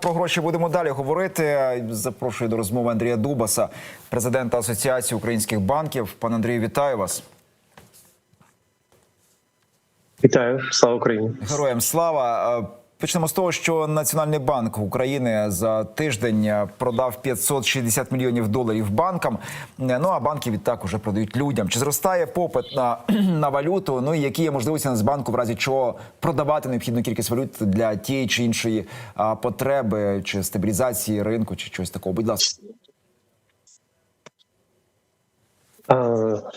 Про гроші будемо далі говорити. Запрошую до розмови Андрія Дубаса, президента Асоціації українських банків. Пане Андрію, вітаю вас. Вітаю, слава Україні. Героям слава. Е, Почнемо з того, що Національний банк України за тиждень продав 560 мільйонів доларів банкам. Е, Ну а банки відтак уже продають людям. Чи зростає попит на, на валюту? Ну і які є можливості Нацбанку, в разі чого продавати необхідну кількість валют для тієї чи іншої потреби, чи стабілізації ринку, чи чогось такого? Будь ласка.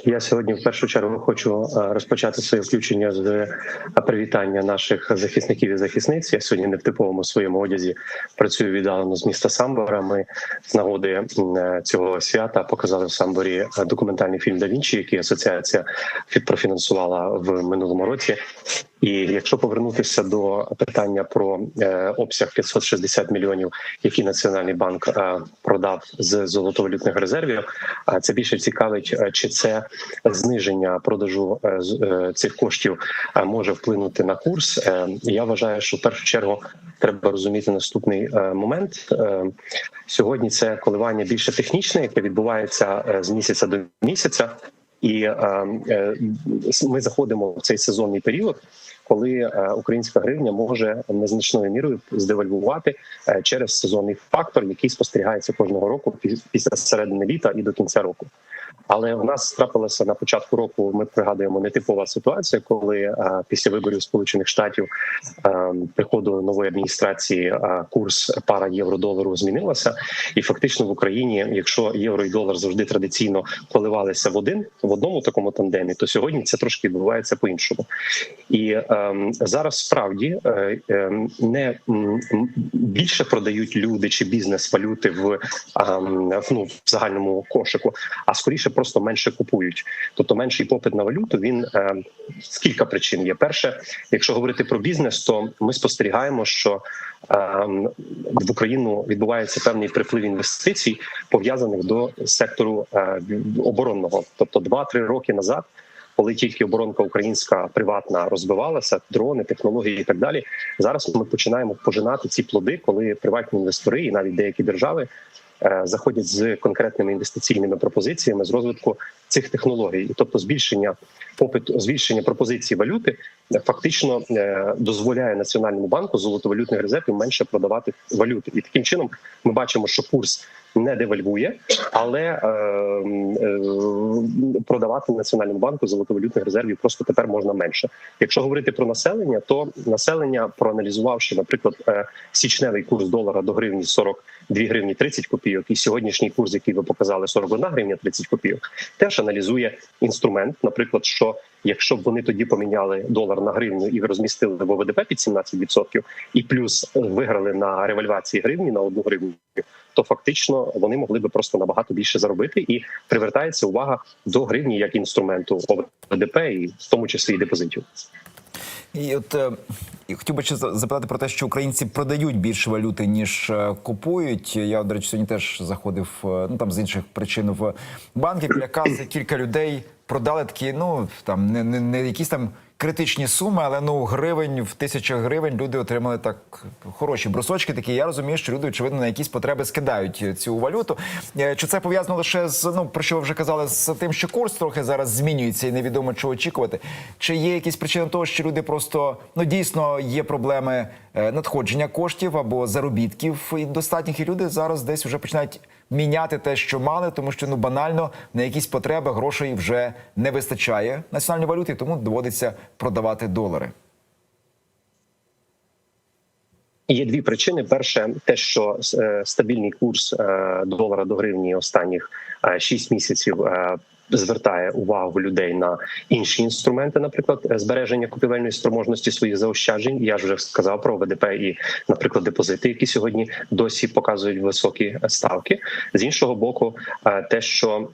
Я сьогодні в першу чергу хочу розпочати своє включення з привітання наших захисників і захисниць. Я сьогодні не в типовому своєму одязі працюю віддалено з міста Самбора. Ми з нагоди цього свята показали в Самборі документальний фільм «Да Вінчі», який асоціація профінансувала в минулому році. І якщо повернутися до питання про е, обсяг 560 мільйонів, які Національний банк продав з золотовалютних резервів, це більше цікавить, чи це зниження продажу е, е, цих коштів е, може вплинути на курс. Е, Я вважаю, що в першу чергу треба розуміти наступний е, момент. Е, Сьогодні це коливання більше технічне, яке відбувається е, з місяця до місяця. І е, е, ми заходимо в цей сезонний період, коли е, українська гривня може незначною мірою здевальвувати е, через сезонний фактор, який спостерігається кожного року пі- після середини літа і до кінця року. Але у нас трапилася на початку року. Ми пригадуємо нетипова ситуація, коли е, після виборів Сполучених Штатів е, приходу нової адміністрації е, курс пара євро-долару змінилася, і фактично в Україні, якщо євро і долар завжди традиційно коливалися в один в одному такому тандемі, то сьогодні це трошки відбувається по іншому. І ем, зараз справді ем, не більше продають люди чи бізнес валюти в, ем, ну, в загальному кошику, а скоріше просто менше купують. Тобто менший попит на валюту. Він ем, з кілька причин є. Перше, якщо говорити про бізнес, то ми спостерігаємо, що ем, в Україну відбувається певний приплив інвестицій, пов'язаних до сектору е, оборонного, тобто 2-3 роки назад коли тільки оборонка українська приватна розбивалася, дрони, технології і так далі. Зараз ми починаємо пожинати ці плоди, коли приватні інвестори і навіть деякі держави е, заходять з конкретними інвестиційними пропозиціями з розвитку цих технологій, тобто збільшення попиту, збільшення пропозиції валюти е, фактично е, дозволяє національному банку золотовалютних резервів менше продавати валюти, і таким чином ми бачимо, що курс не девальвує, але е, е, продавати національному банку золотовалютних резервів просто тепер можна менше. Якщо говорити про населення, то населення, проаналізувавши, наприклад, е, січневий курс долара до гривні 42 гривні 30 копійок, і сьогоднішній курс, який ви показали, 41 гривня 30 копійок, теж аналізує інструмент, наприклад, що якщо б вони тоді поміняли долар на гривню і розмістили в ОВДП під 17%, і плюс виграли на ревальвації гривні на одну гривню, то фактично вони могли би просто набагато більше заробити, і привертається увага до гривні як інструменту ОВДП, і в тому числі і депозитів. І от е, і хотів би ще запитати про те, що українці продають більше валюти ніж е, купують. Я до речі, сьогодні теж заходив е, ну там з інших причин в банки біля каси. Кілька людей продали такі, ну там не, не, не якісь там критичні суми, але ну гривень в тисячах гривень люди отримали так хороші брусочки. Такі я розумію, що люди очевидно на якісь потреби скидають цю валюту. Е, Чи це пов'язано лише з ну про що ви вже казали, з тим, що курс трохи зараз змінюється і невідомо чого очікувати? Чи є якісь причини того, що люди просто ну дійсно є проблеми е, надходження коштів або заробітків і достатніх, і люди зараз десь вже починають міняти те, що мали, тому що ну банально на якісь потреби грошей вже не вистачає національної валюти, тому доводиться продавати долари. Є дві причини: перше, те, що е, стабільний курс е, долара до гривні останніх 6 місяців. Звертає увагу людей на інші інструменти, наприклад, е, збереження купівельної спроможності своїх заощаджень. Я ж вже сказав про ВДП і, наприклад, депозити, які сьогодні досі показують високі ставки. З іншого боку, е, те, що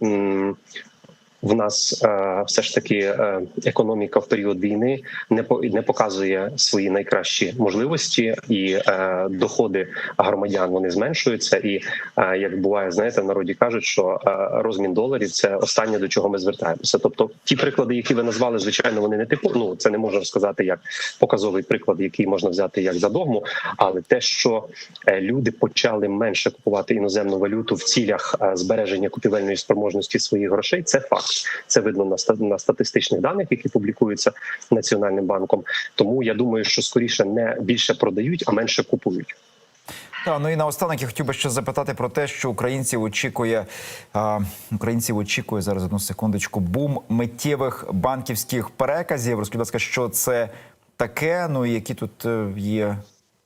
в нас е, все ж таки е, економіка в період війни не по не показує свої найкращі можливості, і е, доходи громадян вони зменшуються. І як буває, знаєте, в народі кажуть, що розмін доларів це останнє до чого ми звертаємося. Тобто, ті приклади, які ви назвали, звичайно, вони не типу. Ну це не можна сказати як показовий приклад, який можна взяти як за догму, але те, що люди почали менше купувати іноземну валюту в цілях збереження купівельної спроможності своїх грошей, це факт. Це видно на на статистичних даних, які публікуються національним банком. Тому я думаю, що скоріше не більше продають, а менше купують. Та ну і наостанок я хотів би ще запитати про те, що українців очікує а, українців очікує зараз одну секундочку. Бум миттєвих банківських переказів. Розкажіть, будь ласка, що це таке? Ну і які тут е, є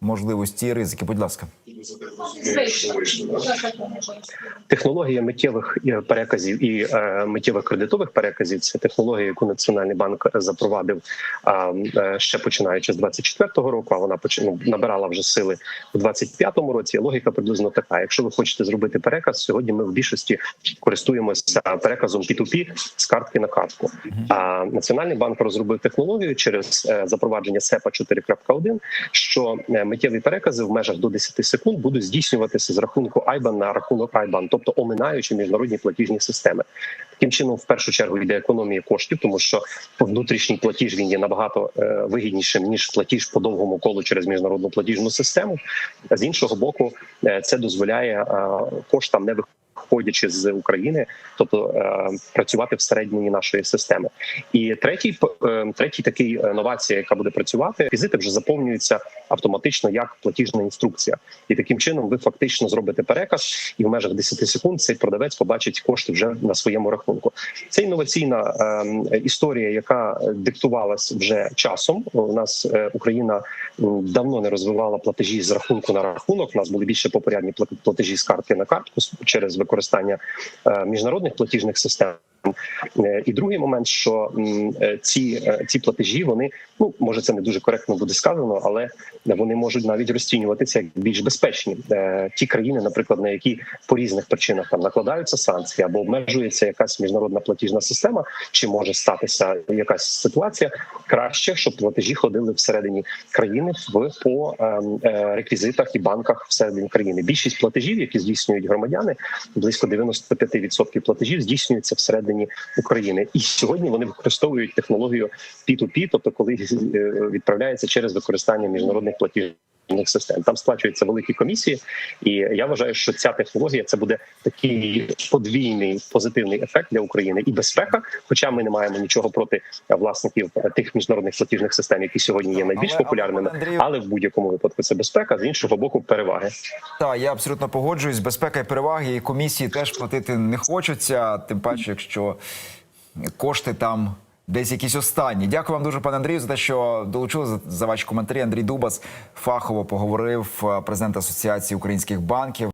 можливості і ризики? Будь ласка. Технологія миттєвих е, переказів і е, миттєвих кредитових переказів це технологія, яку Національний банк запровадив е, ще починаючи з 24-го року. А вона ну, набирала вже сили у 25-му році. Логіка приблизно така: якщо ви хочете зробити переказ, сьогодні ми в більшості користуємося переказом P2P з картки на картку. А Національний банк розробив технологію через запровадження СЕПА 4.1, що миттєві перекази в межах до 10 секунд будуть здійснюватися з рахунку IBAN на рахунок IBAN, тобто оминаючи міжнародні платіжні системи. Таким чином, в першу чергу, йде економія коштів, тому що внутрішній платіж він є набагато е, вигіднішим ніж платіж по довгому колу через міжнародну платіжну систему. З іншого боку, е, це дозволяє е, коштам не виходячи з України, тобто е, працювати всередині нашої системи. І третій е, третій такий е, новація, яка буде працювати, візити вже заповнюються автоматично як платіжна інструкція, і таким чином ви фактично зробите переказ, і в межах 10 секунд цей продавець побачить кошти вже на своєму рахунку. Це інноваційна е, історія, яка диктувалась вже часом. У нас Україна давно не розвивала платежі з рахунку на рахунок. У нас були більше популярні пла- платежі з картки на картку через використання е, міжнародних платіжних систем. Е, І другий момент, що е, ці, е, ці платежі, вони ну може це не дуже коректно буде сказано, але вони можуть навіть розцінюватися як більш безпечні. Ті країни, наприклад, на які по різних причинах там накладаються санкції або обмежується якась міжнародна платіжна система, чи може статися якась ситуація краще, щоб платежі ходили всередині країни в по ем, реквізитах і банках всередині країни. Більшість платежів, які здійснюють громадяни, близько 95% платежів здійснюються всередині України. І сьогодні вони використовують технологію P2P, тобто коли е, відправляється через використання міжнародних платіжних систем. Там сплачуються великі комісії, і я вважаю, що ця технологія це буде такий подвійний позитивний ефект для України і безпека. Хоча ми не маємо нічого проти е, власників е, тих міжнародних платіжних систем, які сьогодні є найбільш Але- але, популярними, пане Андрію- але в будь-якому випадку це безпека з іншого боку переваги. Так, я абсолютно погоджуюсь. Безпека і переваги і комісії теж платити не хочеться. Тим паче, якщо кошти там десь якісь останні. Дякую вам дуже, пане Андрію, за те, що долучили за, ваші коментарі. Андрій Дубас фахово поговорив, е, президент Асоціації українських банків.